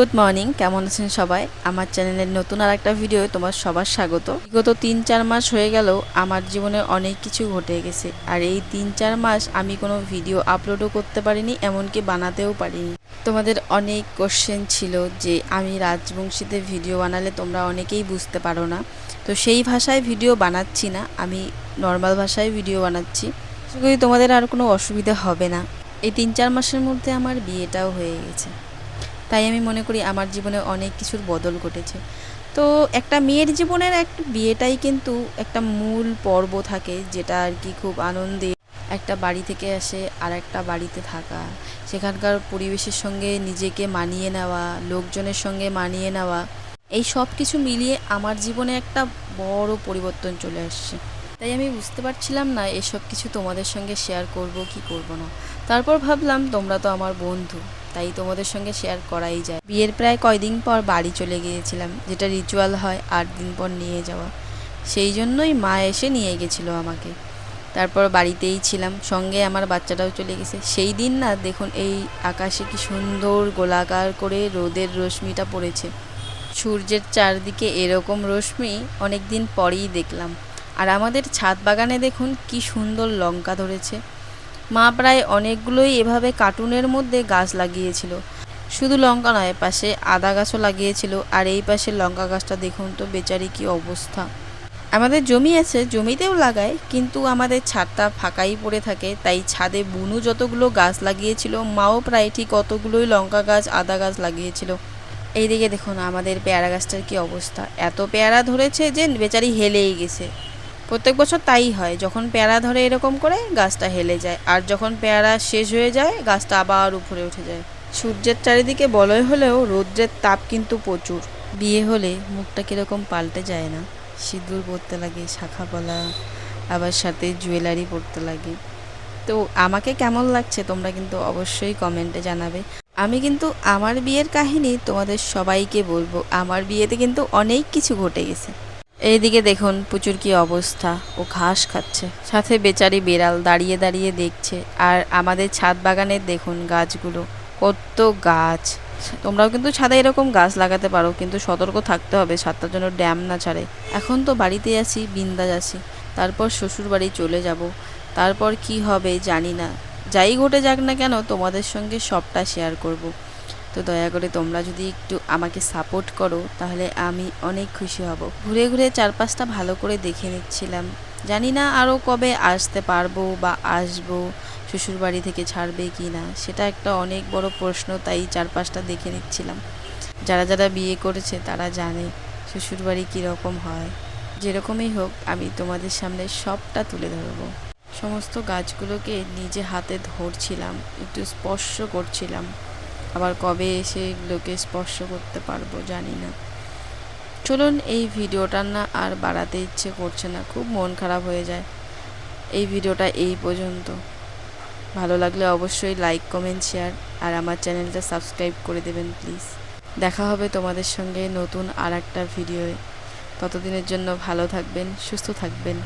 Good morning কেমন আছেন সবাই? আমার চ্যানেলের নতুন আর একটা ভিডিও তোমার সবার স্বাগত। বিগত তিন চার মাস হয়ে গেল আমার জীবনে অনেক কিছু ঘটে গেছে। আর এই তিন চার মাস আমি কোনো ভিডিও আপলোডও করতে পারিনি, এমনকি বানাতেও পারিনি। তোমাদের অনেক কোশ্চেন ছিল যে আমি রাজবংশীতে ভিডিও বানালে তোমরা অনেকেই বুঝতে পারো না। তো সেই ভাষায় ভিডিও বানাচ্ছি না, আমি নর্মাল ভাষায় ভিডিও বানাচ্ছি। তোমাদের আর কোনো অসুবিধা হবে না। এই তিন চার মাসের মধ্যে আমার বিয়েটাও হয়ে গেছে। তাই আমি মনে করি আমার জীবনে অনেক কিছুর বদল ঘটেছে। তো একটা মেয়ের জীবনের একটা বিয়েটাই কিন্তু একটা মূল পর্ব থাকে, যেটা আর কি খুব আনন্দে একটা বাড়ি থেকে আসে আর একটা বাড়িতে থাকা। সেখানকার পরিবেশের সঙ্গে নিজেকে মানিয়ে নেওয়া, লোকজনের সঙ্গে মানিয়ে নেওয়া, এই সব কিছু মিলিয়ে আমার জীবনে একটা বড় পরিবর্তন চলে আসছে। তাই আমি বুঝতে পারছিলাম না এসব কিছু তোমাদের সঙ্গে শেয়ার করব কি করব না। তারপর ভাবলাম তোমরা তো আমার বন্ধু। তাই তোমাদের সঙ্গে শেয়ার করাই যায়। বিয়ের প্রায় কয়দিন পর বাড়ি চলে গিয়েছিলাম, যেটা রিচুয়াল হয় আট দিন পর নিয়ে যাওয়া। সেই জন্যই মা এসে নিয়ে গেছিল আমাকে। তারপর বাড়িতেই ছিলাম, সঙ্গে আমার বাচ্চাটাও চলে গেছে। সেই দিন না, দেখুন, এই আকাশে কি সুন্দর গোলাকার করে রোদের রশ্মিটা পড়েছে। সূর্যের চারদিকে এরকম রশ্মি অনেক দিন পরেই দেখলাম। আর আমাদের ছাদ বাগানে দেখুন, কি সুন্দর লঙ্কা ধরেছে। মা প্রায় অনেকগুলোই এভাবে কার্টুনের মধ্যে গাছ লাগিয়েছিল। শুধু লঙ্কা নয়, পাশে আদা গাছও লাগিয়েছিল। আর এই পাশে লঙ্কা গাছটা দেখুন তো, বেচারি কি অবস্থা। আমাদের জমি আছে, জমিতেও লাগায়, কিন্তু আমাদের ছাদটা ফাঁকাই পড়ে থাকে। তাই ছাদে বুনু যতগুলো গাছ লাগিয়েছিল, মাও প্রায় ঠিক অতগুলোই লঙ্কা গাছ, আদা গাছ লাগিয়েছিল। এইদিকে দেখুন, আমাদের পেয়ারা গাছটার কি অবস্থা। এত পেয়ারা ধরেছে যে বেচারি হেলেই গেছে। প্রত্যেক বছর তাই হয়, যখন পেয়ারা ধরে এরকম করে গাছটা হেলে যায়, আর যখন পেয়ারা শেষ হয়ে যায়, গাছটা আবার উপরে উঠে যায়। সূর্যের চারিদিকে বলয় হলেও রৌদ্রের তাপ কিন্তু প্রচুর। বিয়ে হলে মুখটা কীরকম পাল্টে যায় না। সিঁদুর পরতে লাগে, শাখা পলা আবার সাথে জুয়েলারি পরতে লাগে। তো আমাকে কেমন লাগছে তোমরা কিন্তু অবশ্যই কমেন্টে জানাবে। আমি কিন্তু আমার বিয়ের কাহিনী তোমাদের সবাইকে বলব। আমার বিয়েতে কিন্তু অনেক কিছু ঘটে গেছে। এইদিকে দেখুন প্রচুর কি অবস্থা। ও ঘাস খাচ্ছে। সাথে বেচারি বেড়াল দাঁড়িয়ে দাঁড়িয়ে দেখছে। আর আমাদের ছাদ বাগানের দেখুন গাছগুলো। কত গাছ। তোমরাও কিন্তু ছাদে এরকম গাছ লাগাতে পারো, কিন্তু সতর্ক থাকতে হবে ছাদটার জন্য ড্যাম না ছাড়ে। এখন তো বাড়িতে আছি বিন্দাজ আছি। তারপর শ্বশুর বাড়ি চলে যাব। তারপর কি হবে জানি না। যাই ঘটে যাক না কেন, তোমাদের সঙ্গে সবটা শেয়ার করব। তো দয়া করে তোমরা যদি একটু আমাকে সাপোর্ট করো, তাহলে আমি অনেক খুশি হব। ঘুরে ঘুরে চারপাশটা ভালো করে দেখে নিচ্ছিলাম। জানি না আরও কবে আসতে পারব বা আসব, শ্বশুর বাড়ি থেকে ছাড়বে কি না সেটা একটা অনেক বড় প্রশ্ন, তাই চারপাশটা দেখে নিচ্ছিলাম। যারা যারা বিয়ে করেছে তারা জানে শ্বশুর বাড়ি কীরকম হয়। যেরকমই হোক, আমি তোমাদের সামনে সবটা তুলে ধরবো। সমস্ত গাছগুলোকে নিজে হাতে ধরছিলাম, একটু স্পর্শ করছিলাম। আবার কবে এসে এগুলোকে স্পর্শ করতে পারব জানি না। চলুন, এই ভিডিওটা না আর বাড়াতে ইচ্ছে করছে না, খুব মন খারাপ হয়ে যায়। এই ভিডিওটা এই পর্যন্ত। ভালো লাগলে অবশ্যই লাইক কমেন্ট শেয়ার আর আমার চ্যানেলটা সাবস্ক্রাইব করে দেবেন প্লিজ দেখা হবে তোমাদের সঙ্গে নতুন আর একটা ভিডিওয়ে। ততদিনের জন্য ভালো থাকবেন, সুস্থ থাকবেন।